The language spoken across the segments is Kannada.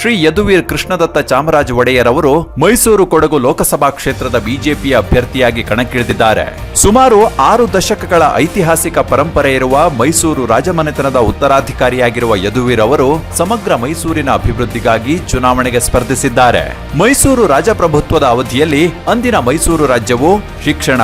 ಶ್ರೀ ಯದುವೀರ್ ಕೃಷ್ಣದತ್ತ ಚಾಮರಾಜ ಒಡೆಯರ್ ಅವರು ಮೈಸೂರು ಕೊಡಗು ಲೋಕಸಭಾ ಕ್ಷೇತ್ರದ ಬಿಜೆಪಿ ಅಭ್ಯರ್ಥಿಯಾಗಿ ಕಣಕ್ಕಿಳಿದಿದ್ದಾರೆ. ಸುಮಾರು ಆರು ದಶಕಗಳ ಐತಿಹಾಸಿಕ ಪರಂಪರೆ ಇರುವ ಮೈಸೂರು ರಾಜಮನೆತನದ ಉತ್ತರಾಧಿಕಾರಿಯಾಗಿರುವ ಯದುವೀರ್ ಅವರು ಸಮಗ್ರ ಮೈಸೂರಿನ ಅಭಿವೃದ್ಧಿಗಾಗಿ ಚುನಾವಣೆಗೆ ಸ್ಪರ್ಧಿಸಿದ್ದಾರೆ. ಮೈಸೂರು ರಾಜಪ್ರಭುತ್ವದ ಅವಧಿಯಲ್ಲಿ ಅಂದಿನ ಮೈಸೂರು ರಾಜ್ಯವು ಶಿಕ್ಷಣ,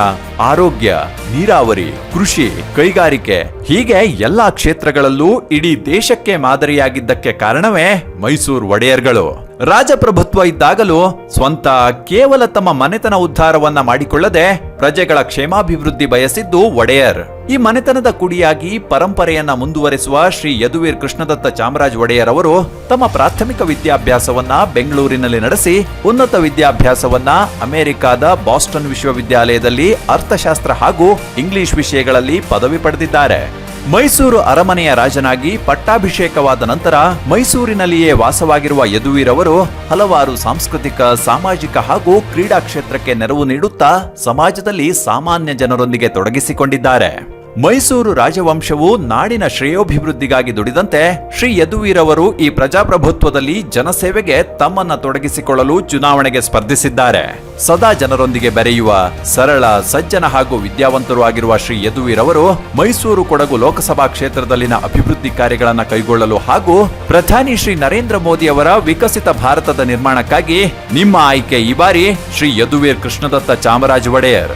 ಆರೋಗ್ಯ, ನೀರಾವರಿ, ಕೃಷಿ, ಕೈಗಾರಿಕೆ ಹೀಗೆ ಎಲ್ಲಾ ಕ್ಷೇತ್ರಗಳಲ್ಲೂ ಇಡೀ ದೇಶಕ್ಕೆ ಮಾದರಿಯಾಗಿದ್ದಕ್ಕೆ ಕಾರಣವೇ ಮೈಸೂರು ಒಡೆಯರ್ಗಳು. ರಾಜಪ್ರಭುತ್ವ ಇದ್ದಾಗಲೂ ಸ್ವಂತ ಕೇವಲ ತಮ್ಮ ಮನೆತನ ಉದ್ಧಾರವನ್ನ ಮಾಡಿಕೊಳ್ಳದೆ ಪ್ರಜೆಗಳ ಕ್ಷೇಮಾಭಿವೃದ್ಧಿ ಬಯಸಿದ್ದು ಒಡೆಯರ್. ಈ ಮನೆತನದ ಕುಡಿಯಾಗಿ ಪರಂಪರೆಯನ್ನ ಮುಂದುವರೆಸುವ ಶ್ರೀ ಯದುವೀರ್ ಕೃಷ್ಣದತ್ತ ಚಾಮರಾಜ್ ಒಡೆಯರ್ ಅವರು ತಮ್ಮ ಪ್ರಾಥಮಿಕ ವಿದ್ಯಾಭ್ಯಾಸವನ್ನ ಬೆಂಗಳೂರಿನಲ್ಲಿ ನಡೆಸಿ ಉನ್ನತ ವಿದ್ಯಾಭ್ಯಾಸವನ್ನ ಅಮೆರಿಕಾದ ಬಾಸ್ಟನ್ ವಿಶ್ವವಿದ್ಯಾಲಯದಲ್ಲಿ ಅರ್ಥಶಾಸ್ತ್ರ ಹಾಗೂ ಇಂಗ್ಲಿಷ್ ವಿಷಯಗಳಲ್ಲಿ ಪದವಿ ಪಡೆದಿದ್ದಾರೆ. ಮೈಸೂರು ಅರಮನೆಯ ರಾಜನಾಗಿ ಪಟ್ಟಾಭಿಷೇಕವಾದ ನಂತರ ಮೈಸೂರಿನಲ್ಲಿಯೇ ವಾಸವಾಗಿರುವ ಯದುವೀರವರು ಹಲವಾರು ಸಾಂಸ್ಕೃತಿಕ, ಸಾಮಾಜಿಕ ಹಾಗೂ ಕ್ರೀಡಾ ಕ್ಷೇತ್ರಕ್ಕೆ ನೆರವು ನೀಡುತ್ತಾ ಸಮಾಜದಲ್ಲಿ ಸಾಮಾನ್ಯ ಜನರೊಂದಿಗೆ ತೊಡಗಿಸಿಕೊಂಡಿದ್ದಾರೆ. ಮೈಸೂರು ರಾಜವಂಶವು ನಾಡಿನ ಶ್ರೇಯೋಭಿವೃದ್ಧಿಗಾಗಿ ದುಡಿದಂತೆ ಶ್ರೀ ಯದುವೀರವರು ಈ ಪ್ರಜಾಪ್ರಭುತ್ವದಲ್ಲಿ ಜನಸೇವೆಗೆ ತಮ್ಮನ್ನ ತೊಡಗಿಸಿಕೊಳ್ಳಲು ಚುನಾವಣೆಗೆ ಸ್ಪರ್ಧಿಸಿದ್ದಾರೆ. ಸದಾ ಜನರೊಂದಿಗೆ ಬೆರೆಯುವ ಸರಳ, ಸಜ್ಜನ ಹಾಗೂ ವಿದ್ಯಾವಂತರು ಆಗಿರುವ ಶ್ರೀ ಯದುವೀರವರು ಮೈಸೂರು ಕೊಡಗು ಲೋಕಸಭಾ ಕ್ಷೇತ್ರದಲ್ಲಿನ ಅಭಿವೃದ್ಧಿ ಕಾರ್ಯಗಳನ್ನು ಕೈಗೊಳ್ಳಲು ಹಾಗೂ ಪ್ರಧಾನಿ ಶ್ರೀ ನರೇಂದ್ರ ಮೋದಿ ಅವರ ವಿಕಸಿತ ಭಾರತದ ನಿರ್ಮಾಣಕ್ಕಾಗಿ ನಿಮ್ಮ ಆಯ್ಕೆ ಈ ಬಾರಿ ಶ್ರೀ ಯದುವೀರ್ ಕೃಷ್ಣದತ್ತ ಚಾಮರಾಜ ಒಡೆಯರ್.